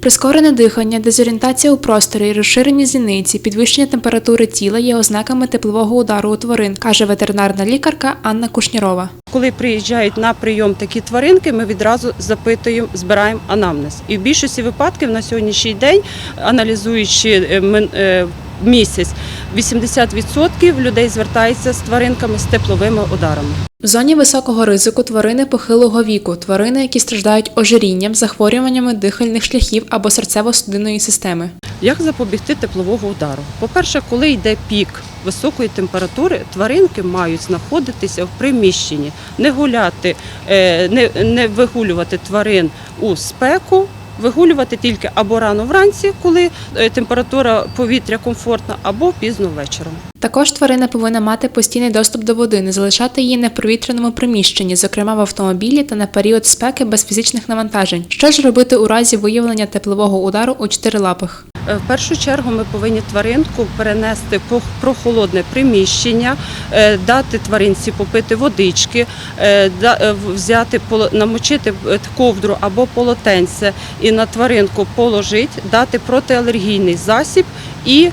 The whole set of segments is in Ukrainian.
Прискорене дихання, дезорієнтація у просторі, розширені зіниці, підвищення температури тіла є ознаками теплового удару у тварин, каже ветеринарна лікарка Анна Кушнірова. Коли приїжджають на прийом такі тваринки, ми відразу запитуємо, збираємо анамнез. І в більшості випадків на сьогоднішній день, аналізуючи е, е, місяць, 80% людей звертаються з тваринками з тепловими ударами. В зоні високого ризику тварини похилого віку, тварини, які страждають ожирінням, захворюваннями дихальних шляхів або серцево-судинної системи. Як запобігти теплового удару? По-перше, коли йде пік високої температури, тваринки мають знаходитися в приміщенні, не гуляти, е, не, не вигулювати тварин у спеку. Вигулювати тільки або рано вранці, коли е, температура повітря комфортна, або пізно вечором. Також тварина повинна мати постійний доступ до води, не залишати її на провітряному приміщенні, зокрема в автомобілі та на період спеки без фізичних навантажень. Що ж робити у разі виявлення теплового удару у чотирилапих? Е, В першу чергу ми повинні тваринку перенести по прохолодне приміщення, е, дати тваринці попити водички, е, в- взяти намочити ковдру або полотенце і на тваринку положити, дати протиалергійний засіб і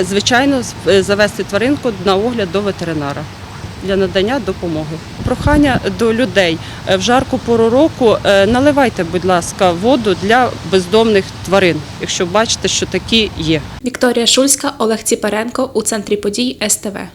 звичайно завести тваринку на огляд до ветеринара. Для надання допомоги. Прохання до людей Е, в жарку пору року е, наливайте, будь ласка, воду для бездомних тварин, якщо бачите, що такі є. Вікторія Шульська, Олег Ціпаренко у центрі подій СТВ.